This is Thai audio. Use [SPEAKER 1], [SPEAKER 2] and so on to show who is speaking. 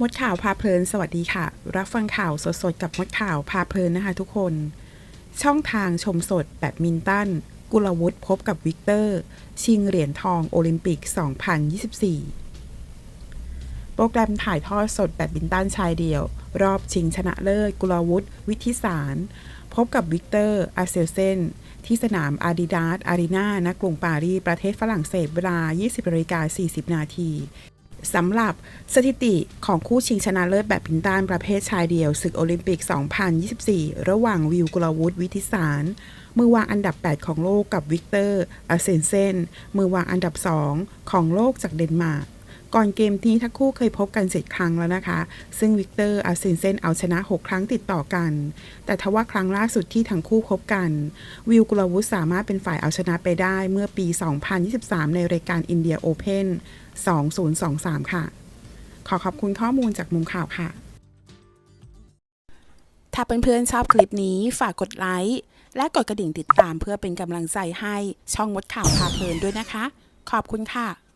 [SPEAKER 1] มดข่าวพาเพลิน สวัสดีค่ะ รับฟังข่าวสดๆ กับมดข่าวพาเพลินนะคะทุกคน ช่องทางชมสดแบบมินตัน กุลวุฒิพบกับวิกเตอร์ ชิงเหรียญทองโอลิมปิก 2024 โปรแกรมถ่ายทอดสดแบบมินตันชายเดี่ยว รอบชิงชนะเลิศ กุลวุฒิวิทิสาร พบกับวิกเตอร์ อาเซลเซน ที่สนามอาดิดาสอารีนาณกรุงปารีสประเทศฝรั่งเศสเวลา 20นาฬิกา40 นาที สำหรับสถิติของคู่ชิงชนะเลิศแบบพินตันประเภทชายเดี่ยวศึกโอลิมปิก 2024 ระหว่างวิวกุลวุฒิวิทิสาร มือวางอันดับ 8 ของโลกกับวิกเตอร์อาเซนเซนมือวางอันดับ 2 ของโลกจากเดนมาร์ก ก่อนเกมนี้ทั้งคู่เคยพบกันเจ็ดครั้งแล้วนะคะ ซึ่งวิกเตอร์อาเซนเซนเอาชนะ 6 ครั้งติดต่อกัน แต่ทว่าครั้งล่าสุดที่ทั้งคู่พบกัน วิวกุลวุฒิสามารถเป็นฝ่ายเอาชนะไปได้เมื่อปี 2023 ในรายการอินเดียโอเพน2023 ค่ะ ขอขอบคุณข้อมูลจากมุมข่าวค่ะ ถ้าเพื่อนๆชอบคลิปนี้ฝากกดไลค์และกดกระดิ่งติดตามเพื่อเป็นกำลังใจให้ช่องมดข่าวพาเพลินด้วยนะคะ ขอบคุณค่ะ